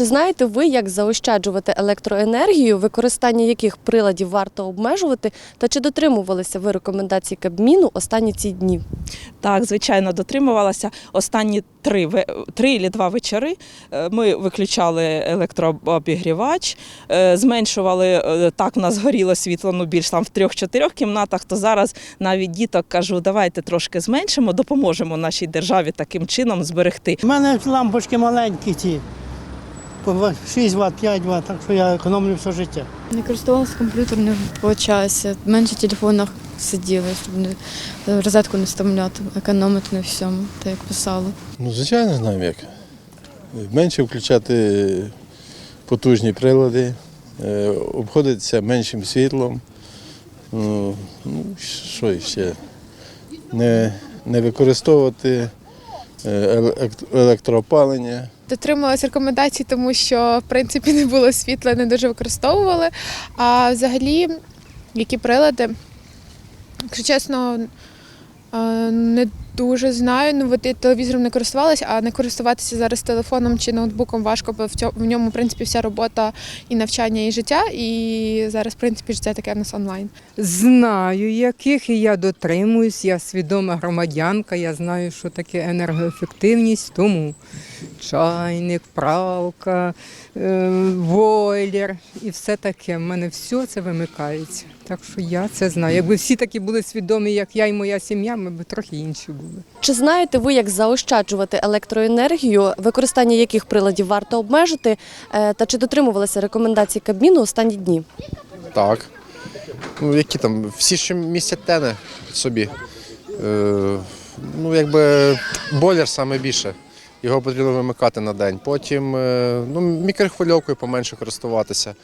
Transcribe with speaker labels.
Speaker 1: Чи знаєте ви, як заощаджувати електроенергію, використання яких приладів варто обмежувати, та чи дотримувалися ви рекомендацій Кабміну останні ці дні?
Speaker 2: Так, звичайно, дотримувалася. Останні три, три чи два вечори е, ми виключали електрообігрівач, е, зменшували е, так, у нас горіло світло ну, більш там в трьох-чотирьох кімнатах, то зараз навіть діток кажу, давайте трошки зменшимо, допоможемо нашій державі таким чином зберегти.
Speaker 3: У мене лампочки маленькі ті, 6 Вт, 5 Вт, так що я економлю все життя.
Speaker 4: Не користувалася комп'ютером не виходить. Менше в телефонах сиділа, щоб не розетку не вставляти, економити на всьому, так як писали.
Speaker 5: Ну, звичайно, знаємо як. Менше включати потужні прилади, е, обходитися меншим світлом. Ну, ну, що ще? Не, не використовувати е, електроопалення.
Speaker 6: Дотримувалася рекомендацій, тому що в принципі не було світла, не дуже використовували. А взагалі, які прилади, якщо чесно, е, не дуже знаю. Ну, от я телевізором не користувалася, а не користуватися зараз телефоном чи ноутбуком важко, бо в ньому, в принципі, вся робота і навчання, і життя. І зараз, в принципі, життя таке в нас онлайн.
Speaker 7: Знаю, яких і я дотримуюсь, я свідома громадянка, я знаю, що таке енергоефективність, тому чайник, пралка, е, бойлер і все таке. В мене все це вимикається. Так що я це знаю. Якби всі такі були свідомі, як я і моя сім'я, ми б трохи інші були.
Speaker 1: Чи знаєте ви, як заощаджувати електроенергію, використання яких приладів варто обмежити, е, та чи дотримувалися рекомендацій Кабміну останні дні?
Speaker 8: Так. Ну, які там, всі, що містять тени собі. Е, ну, якби бойлер саме більше. Його потрібно вимикати на день. Потім е, ну, мікрохвильовкою поменше користуватися.